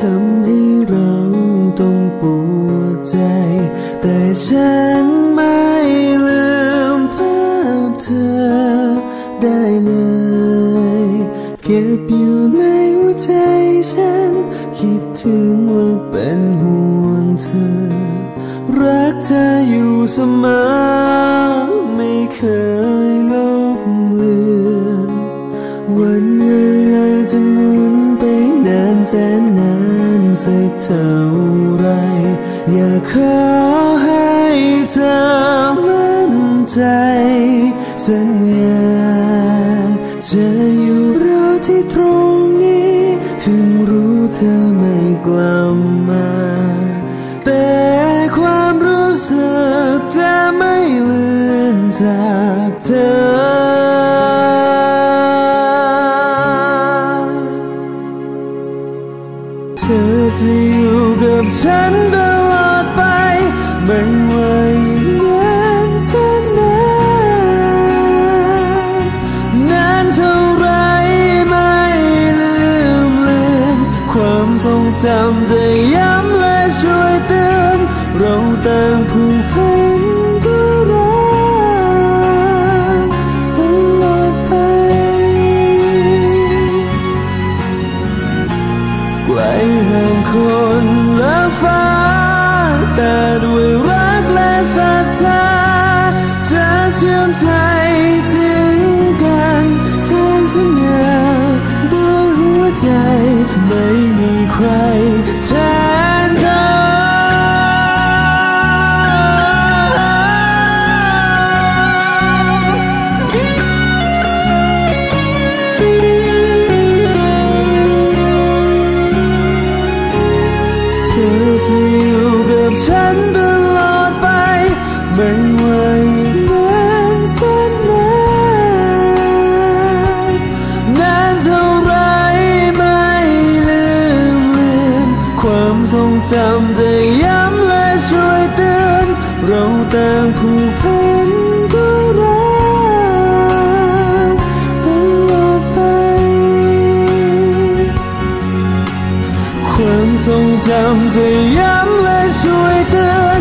ทำให้เราต้องปวดใจ แต่ฉันไม่ลืมภาพเธอได้เลย เก็บอยู่ในหัวใจฉัน คิดถึงว่าเป็นห่วงเธอ รักเธออยู่เสมอ ไม่เคยลบเลือน วันเวลาจะหมุนไปนานแสน เท่าไร อยากขอให้เธอมั่นใจ สัญญาจะอยู่รอที่ตรงนี้ ถึงรู้เธอไม่กลับมา แต่ความรู้สึกจะไม่เลือนจากเธอ ทรงจำจะย้ำและช่วยเตือน เราต่างผูกพันด้วยรักตลอดไป ไกลห่างคนและฟ้า แต่ด้วยรักและศรัทธาจะเชื่อมใจถึงกันแทนสัญญาด้วยหัวใจไม่ จะอยู่กับฉันตลอดไป ไม่ว่าอีกนานแสนนานนานเท่าไรไม่ลืมเลือน ความทรงจำจะย้ำและช่วยเตือน เราต่างผูกพัน ทรงจำจ